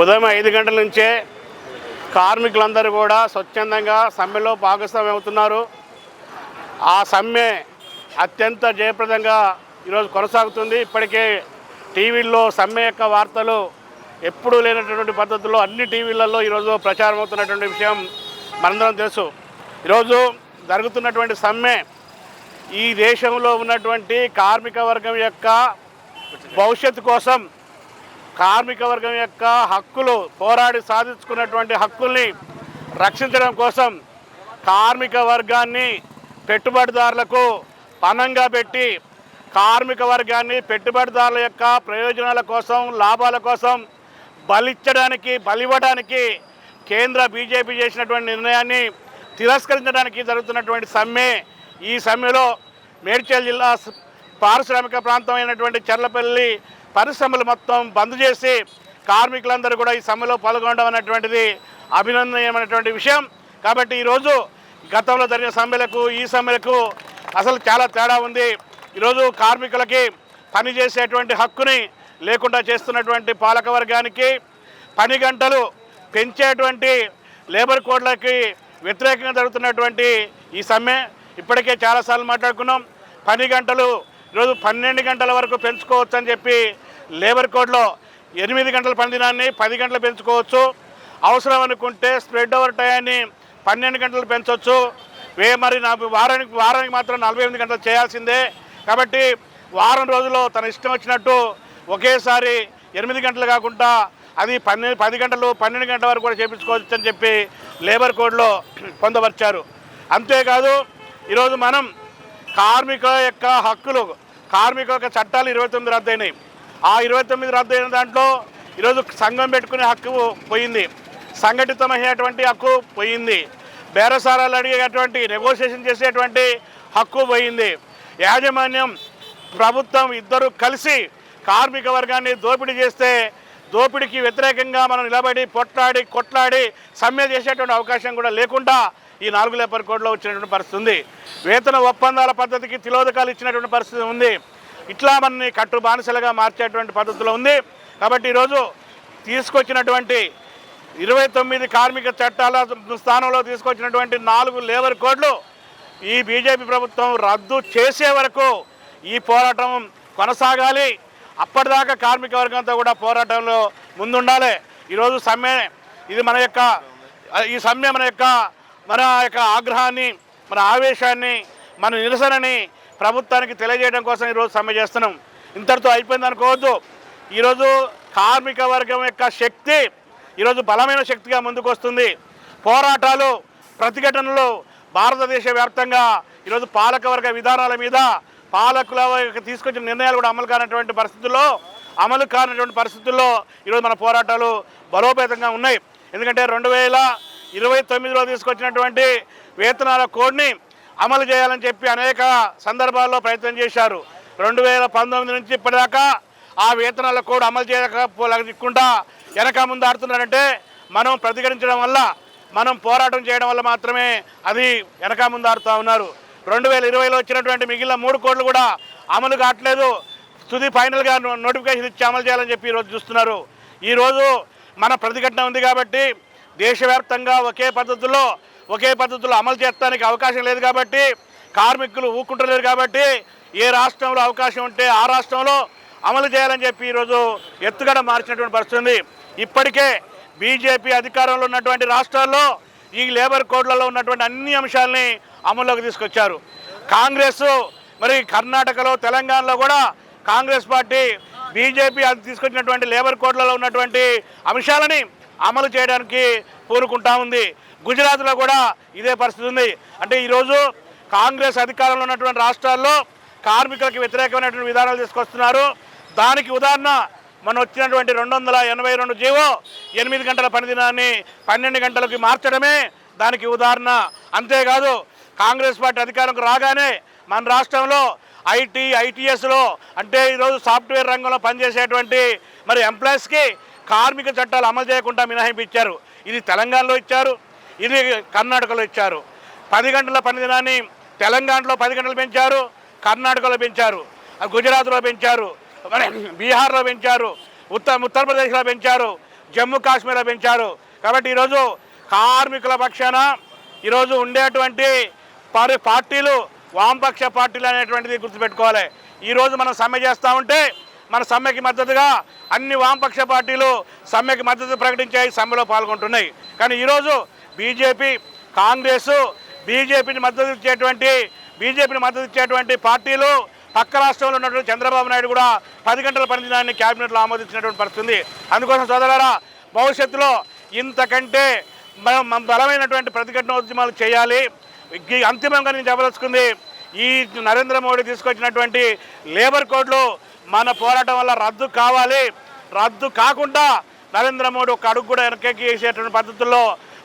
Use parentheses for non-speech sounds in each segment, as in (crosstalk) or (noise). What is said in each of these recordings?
ఉదయం ఐదు గంటల నుంచే కార్మికులందరూ కూడా స్వచ్ఛందంగా సమ్మెలో భాగస్వామ్యం అవుతున్నారు. ఆ సమ్మె అత్యంత జయప్రదంగా ఈరోజు కొనసాగుతుంది. ఇప్పటికే టీవీల్లో సమ్మె యొక్క వార్తలు ఎప్పుడూ లేనటువంటి పద్ధతుల్లో అన్ని టీవీలలో ఈరోజు ప్రచారం అవుతున్నటువంటి విషయం మనందరం తెలుసు. ఈరోజు జరుగుతున్నటువంటి సమ్మె ఈ దేశంలో ఉన్నటువంటి కార్మిక వర్గం యొక్క భవిష్యత్తు కోసం కార్మిక వర్గం యొక్క హక్కులు పోరాడి సాధించుకున్నటువంటి హక్కుల్ని రక్షించడం కోసం కార్మిక వర్గాన్ని పెట్టుబడిదారులకు పనంగా పెట్టి కార్మిక వర్గాన్ని పెట్టుబడిదారుల యొక్క ప్రయోజనాల కోసం లాభాల కోసం బలిచ్చడానికి బలివ్వడానికి కేంద్ర బీజేపీ చేసినటువంటి నిర్ణయాన్ని తిరస్కరించడానికి జరుగుతున్నటువంటి సమ్మె. ఈ సమ్మెలో మేడ్చల్ జిల్లా పారిశ్రామిక ప్రాంతం అయినటువంటి చర్లపల్లి పరిశ్రమలు మొత్తం బంద్ చేసి కార్మికులందరూ కూడా ఈ సమ్మెలో పాల్గొనడం అనేటువంటిది అభినందనీయమైనటువంటి విషయం. కాబట్టి ఈరోజు గతంలో జరిగిన సమ్మెలకు ఈ సమ్మెలకు అసలు చాలా తేడా ఉంది. ఈరోజు కార్మికులకి పనిచేసేటువంటి హక్కుని లేకుండా చేస్తున్నటువంటి పాలక వర్గానికి పని గంటలు పెంచేటువంటి లేబర్ కోడ్లకి వ్యతిరేకంగా జరుగుతున్నటువంటి ఈ సమ్మె. ఇప్పటికే చాలాసార్లు మాట్లాడుకున్నాం. పని గంటలు ఈరోజు పన్నెండు గంటల వరకు పెంచుకోవచ్చు అని చెప్పి లేబర్ కోడ్లో ఎనిమిది గంటల పని దినాన్ని పది గంటలు పెంచుకోవచ్చు. అవసరం అనుకుంటే స్ప్రెడ్ ఓవర్ టయాన్ని పన్నెండు గంటలు పెంచవచ్చు వే మరి నా వారానికి వారానికి మాత్రం నలభై ఎనిమిది గంటలు చేయాల్సిందే. కాబట్టి వారం రోజుల్లో తన ఇష్టం వచ్చినట్టు ఒకేసారి ఎనిమిది గంటలు కాకుండా అది పన్నెండు పది గంటలు పన్నెండు గంటల వరకు కూడా చేయించుకోవచ్చు అని చెప్పి లేబర్ కోడ్లో (clears throat) పొందపరిచారు. అంతేకాదు ఈరోజు మనం కార్మికుల యొక్క హక్కులు కార్మికుల చట్టాలు ఇరవై తొమ్మిది రద్దయినాయి ఆ ఇరవై తొమ్మిది రద్దయిన దాంట్లో ఈరోజు సంఘం పెట్టుకునే హక్కు పోయింది. సంఘటితమైనటువంటి హక్కు పోయింది. బేరసారాలు అడిగేటువంటి నెగోషియేషన్ చేసేటువంటి హక్కు పోయింది. యాజమాన్యం ప్రభుత్వం ఇద్దరు కలిసి కార్మిక వర్గాన్ని దోపిడీ చేస్తే దోపిడీకి వ్యతిరేకంగా మనం నిలబడి పొట్లాడి కొట్లాడి సమ్మె చేసేటువంటి అవకాశం కూడా లేకుండా ఈ నాలుగు లేబర్ కోడ్లో వచ్చినటువంటి పరిస్థితి ఉంది. వేతన ఒప్పందాల పద్ధతికి తిలోదకాలు ఇచ్చినటువంటి పరిస్థితి ఉంది. ఇట్లా మనని కట్టు బానిసలుగా మార్చేటువంటి పద్ధతిలో ఉంది. కాబట్టి ఈరోజు తీసుకొచ్చినటువంటి ఇరవై తొమ్మిది కార్మిక చట్టాల స్థానంలో తీసుకొచ్చినటువంటి నాలుగు లేబర్ కోడ్లు ఈ బీజేపీ ప్రభుత్వం రద్దు చేసే వరకు ఈ పోరాటం కొనసాగాలి. అప్పటిదాకా కార్మిక వర్గంతో కూడా పోరాటంలో ముందుండాలి. ఈరోజు సమ్మె ఇది మన యొక్క ఈ సమ్మె మన యొక్క మన యొక్క ఆగ్రహాన్ని మన ఆవేశాన్ని మన నిరసనని ప్రభుత్వానికి తెలియజేయడం కోసం ఈరోజు సమ్మె చేస్తున్నాం. ఇంతటితో అయిపోయింది అనుకోవద్దు. ఈరోజు కార్మిక వర్గం యొక్క శక్తి ఈరోజు బలమైన శక్తిగా ముందుకు వస్తుంది పోరాటాలు ప్రతిఘటనలు భారతదేశ వ్యాప్తంగా ఈరోజు పాలకవర్గ విధానాల మీద పాలకుల తీసుకొచ్చిన నిర్ణయాలు కూడా అమలు కానటువంటి పరిస్థితుల్లో అమలు కానటువంటి పరిస్థితుల్లో ఈరోజు మన పోరాటాలు బలోపేతంగా ఉన్నాయి. ఎందుకంటే రెండు వేల ఇరవై తొమ్మిదిలో తీసుకొచ్చినటువంటి వేతనాల కోడ్ని అమలు చేయాలని చెప్పి అనేక సందర్భాల్లో ప్రయత్నం చేశారు. రెండు వేల పంతొమ్మిది నుంచి ఇప్పటిదాకా ఆ వేతనాల కోడ్ అమలు చేయకపోలేకుండా వెనక ముందు ఆడుతున్నారంటే మనం ప్రతిఘటించడం వల్ల మనం పోరాటం చేయడం వల్ల మాత్రమే అది వెనక ముందు ఆడుతూ ఉన్నారు. రెండు వేల ఇరవైలో వచ్చినటువంటి మిగిలిన మూడు కోట్లు కూడా అమలు కావట్లేదు. తుది ఫైనల్గా నోటిఫికేషన్ ఇచ్చి అమలు చేయాలని చెప్పి ఈరోజు చూస్తున్నారు. ఈరోజు మన ప్రతిఘటన ఉంది కాబట్టి దేశవ్యాప్తంగా ఒకే పద్ధతిలో ఒకే పద్ధతిలో అమలు చేయడానికి అవకాశం లేదు కాబట్టి కార్మికులు ఊకుంటలేరు కాబట్టి ఏ రాష్ట్రంలో అవకాశం ఉంటే ఆ రాష్ట్రంలో అమలు చేయాలని చెప్పి ఈరోజు ఎత్తుగడ మార్చినటువంటి పరిస్థితి ఇప్పటికే బీజేపీ అధికారంలో ఉన్నటువంటి రాష్ట్రాల్లో ఈ లేబర్ కోడ్లలో ఉన్నటువంటి అన్ని అంశాలని అమల్లోకి తీసుకొచ్చారు. కాంగ్రెస్ మరి కర్ణాటకలో తెలంగాణలో కూడా కాంగ్రెస్ పార్టీ బీజేపీ అది తీసుకొచ్చినటువంటి లేబర్ కోడ్లలో ఉన్నటువంటి అంశాలని అమలు చేయడానికి పూనుకుంటా ఉంది. గుజరాత్లో కూడా ఇదే పరిస్థితి ఉంది. అంటే ఈరోజు కాంగ్రెస్ అధికారంలో ఉన్నటువంటి రాష్ట్రాల్లో కార్మికులకు వ్యతిరేకమైనటువంటి విధానాలు తీసుకొస్తున్నారు. దానికి ఉదాహరణ మన వచ్చినటువంటి రెండు వందల ఎనభై రెండు జీవో ఎనిమిది గంటల పనిదినాన్ని పన్నెండు గంటలకి మార్చడమే దానికి ఉదాహరణ. అంతేకాదు కాంగ్రెస్ పార్టీ అధికారంకు రాగానే మన రాష్ట్రంలో ఐటీ ఐటీఎస్లో అంటే ఈరోజు సాఫ్ట్వేర్ రంగంలో పనిచేసేటువంటి మరి ఎంప్లాయీస్కి కార్మిక చట్టాలు అమలు చేయకుండా మినహాయింపు ఇచ్చారు ఇది తెలంగాణలో ఇచ్చారు ఇది కర్ణాటకలో ఇచ్చారు. పది గంటల పని దినాన్ని తెలంగాణలో పది గంటలు పెంచారు కర్ణాటకలో పెంచారు గుజరాత్లో పెంచారు బీహార్లో పెంచారు ఉత్తర ఉత్తరప్రదేశ్లో పెంచారు జమ్మూ కాశ్మీర్లో పెంచారు. కాబట్టి ఈరోజు కార్మికుల పక్షాన ఈరోజు ఉండేటువంటి పారి పార్టీలు వామపక్ష పార్టీలు అనేటువంటిది గుర్తుపెట్టుకోవాలి. ఈరోజు మనం సమ్మె చేస్తూ ఉంటే మన సమ్మెకి మద్దతుగా అన్ని వామపక్ష పార్టీలు సమ్మెకి మద్దతు ప్రకటించాయి సమ్మెలో పాల్గొంటున్నాయి. కానీ ఈరోజు బీజేపీ కాంగ్రెస్ బీజేపీని మద్దతు ఇచ్చేటువంటి బీజేపీని మద్దతు ఇచ్చేటువంటి పార్టీలు పక్క రాష్ట్రంలో ఉన్నటువంటి చంద్రబాబు నాయుడు కూడా పది గంటల పనిదినాన్ని క్యాబినెట్లో ఆమోదించినటువంటి పరిస్థితుంది అందుకోసం సోదరులారా భవిష్యత్తులో ఇంతకంటే మనం బలమైనటువంటి ప్రతిఘటన ఉద్యమాలు చేయాలి అంతిమంగా నేను చెప్పదలుచుకుంది ఈ నరేంద్ర మోడీ తీసుకొచ్చినటువంటి లేబర్ కోడ్లు మన పోరాటం వల్ల రద్దు కావాలి. రద్దు కాకుండా నరేంద్ర మోడీ ఒక అడుగు కూడా వెనకకి వేసేటువంటి పద్ధతుల్లో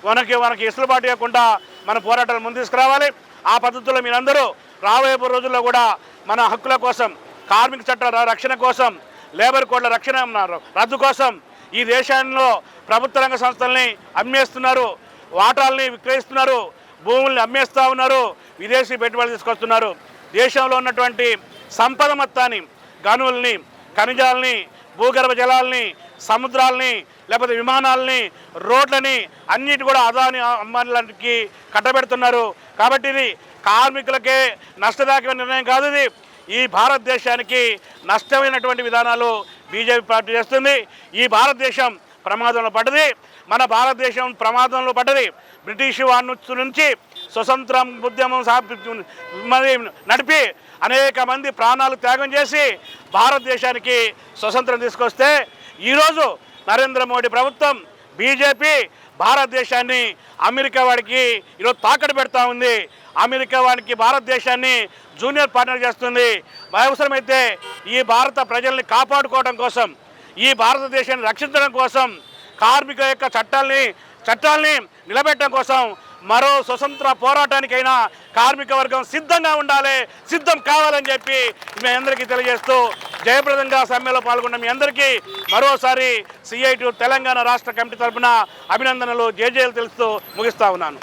మనకి మనకి ఇసులుబాటు ఇవ్వకుండా మన పోరాటాలు ముందు తీసుకురావాలి. ఆ పద్ధతుల్లో మీరందరూ రాబోయే రోజుల్లో కూడా మన హక్కుల కోసం కార్మిక చట్టాల రక్షణ కోసం లేబర్ కోడ్ల రక్షణ రద్దు కోసం ఈ దేశంలో ప్రభుత్వ రంగ సంస్థల్ని అమ్మేస్తున్నారు వాటాల్ని విక్రయిస్తున్నారు. భూముల్ని అమ్మేస్తూ ఉన్నారు విదేశీ పెట్టుబడులు తీసుకొస్తున్నారు. దేశంలో ఉన్నటువంటి సంపద మొత్తాన్ని గనుల్ని ఖనిజాలని భూగర్భ జలాల్ని సముద్రాల్ని లేకపోతే విమానాలని రోడ్లని అన్నిటి కూడా అదాని అంబానీలకి కట్టబెడుతున్నారు. కాబట్టి ఇది కార్మికులకే నష్టదాయక నిర్ణయం కాదు ఇది. ఈ భారతదేశానికి నష్టమైనటువంటి విధానాలు బీజేపీ పార్టీ చేస్తుంది. ఈ భారతదేశం ప్రమాదంలో పడ్డది మన భారతదేశం ప్రమాదంలో పడ్డది బ్రిటిష్ వారి నుంచి- స్వతంత్ర స్వతంత్రం ఉద్యమం మరి నడిపి అనేక మంది ప్రాణాలు త్యాగం చేసి భారతదేశానికి స్వతంత్రం తీసుకొస్తే ఈరోజు నరేంద్ర మోడీ ప్రభుత్వం బీజేపీ భారతదేశాన్ని అమెరికా వాడికి ఈరోజు తాకట్టు పెడతా ఉంది. అమెరికా వాడికి భారతదేశాన్ని జూనియర్ పార్ట్నర్ చేస్తుంది. అవసరమైతే ఈ భారత ప్రజల్ని కాపాడుకోవడం కోసం ఈ భారతదేశాన్ని రక్షించడం కోసం కార్మిక యొక్క చట్టాల్ని చట్టాల్ని నిలబెట్టడం కోసం మరో స్వతంత్ర పోరాటానికైనా కార్మిక వర్గం సిద్ధంగా ఉండాలి సిద్ధం కావాలని చెప్పి మీ అందరికీ తెలియజేస్తూ జయప్రదంగా సమ్మెలో పాల్గొన్న మీ అందరికీ మరోసారి సిఐటి తెలంగాణ రాష్ట్ర కమిటీ తరపున అభినందనలు జేజేలు తెలుస్తూ ముగిస్తా ఉన్నాను.